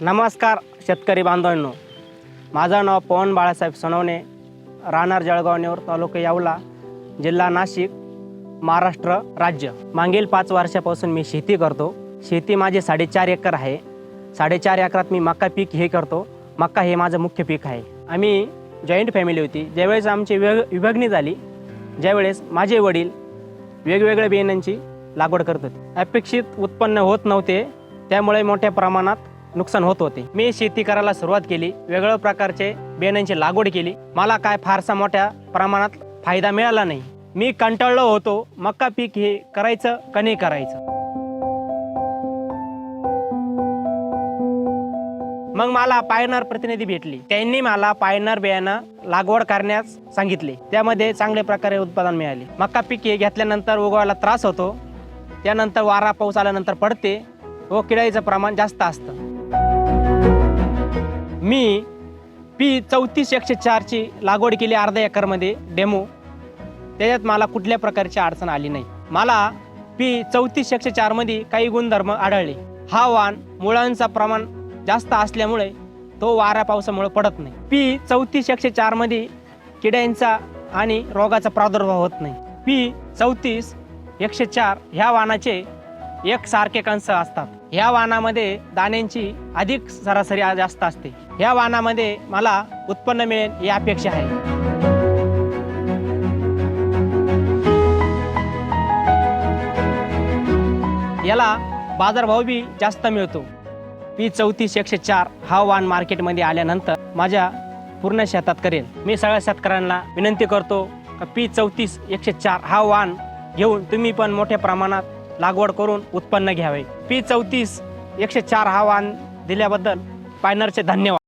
नमस्कार शेतकरी बांधवांनो. माझं नाव पवन बाळासाहेब सोनवणे राहणार जळगाव नेवर तालुका यावला जिल्हा नाशिक महाराष्ट्र राज्य. मागील पाच वर्षापासून मी शेती करतो. शेती माझी साडेचार एकर आहे. साडेचार एकरात मी मका पीक हे करतो. मका हे माझं मुख्य पीक आहे. आम्ही जॉईंट फॅमिली होती. ज्यावेळेस आमची विभ विभागणी झाली ज्यावेळेस माझे वडील वेगवेगळ्या बियाण्यांची लागवड करत होते. अपेक्षित उत्पन्न होत नव्हते. त्यामुळे मोठ्या प्रमाणात नुकसान होत होते. मी शेती करायला सुरुवात केली वेगवेगळ्या प्रकारचे बियाण्यांची लागवड केली. मला काय फारसा मोठ्या प्रमाणात फायदा मिळाला नाही. मी कंटाळलो होतो मक्का पीक हे करायचं का नाही करायचं. मग मला पायनर प्रतिनिधी भेटली. त्यांनी मला पायनर बियाणं लागवड करण्यास सांगितले. त्यामध्ये चांगल्या प्रकारे उत्पादन मिळाले. मक्का पीक हे घेतल्यानंतर उगवायला त्रास होतो. त्यानंतर वारा पाऊस आल्यानंतर पडते व किडाईचं प्रमाण जास्त असतं. मी पी चौतीस एकशे चारची लागवड केली अर्धा एकरमध्ये डेमो. त्याच्यात मला कुठल्या प्रकारची अडचण आली नाही. मला पी चौतीस एकशे चारमध्ये काही गुणधर्म आढळले. हा वाण मुळांचा प्रमाण जास्त असल्यामुळे तो वारा पावसामुळे पडत नाही. पी चौतीस एकशे चारमध्ये किड्यांचा आणि रोगाचा प्रादुर्भाव होत नाही. पी चौतीस एकशे चार ह्या वाणाचे एकसारखे कंस असतात. ह्या वाणामध्ये दाण्यांची अधिक सरासरी जास्त असते. ह्या वाहनामध्ये मला उत्पन्न मिळेल ही अपेक्षा आहे. याला बाजारभाव बी जास्त मिळतो. पी चौतीस एकशे चार हा वाण मार्केटमध्ये आल्यानंतर माझ्या पूर्ण शेतात करेल. मी सगळ्या शेतकऱ्यांना विनंती करतो का पी चौतीस एकशे चार हा वाहन घेऊन तुम्ही पण मोठ्या प्रमाणात लागवड करून उत्पन्न घ्यावे. पी चौतीस एकशे चार हा वाहन दिल्याबद्दल पायनरचे धन्यवाद.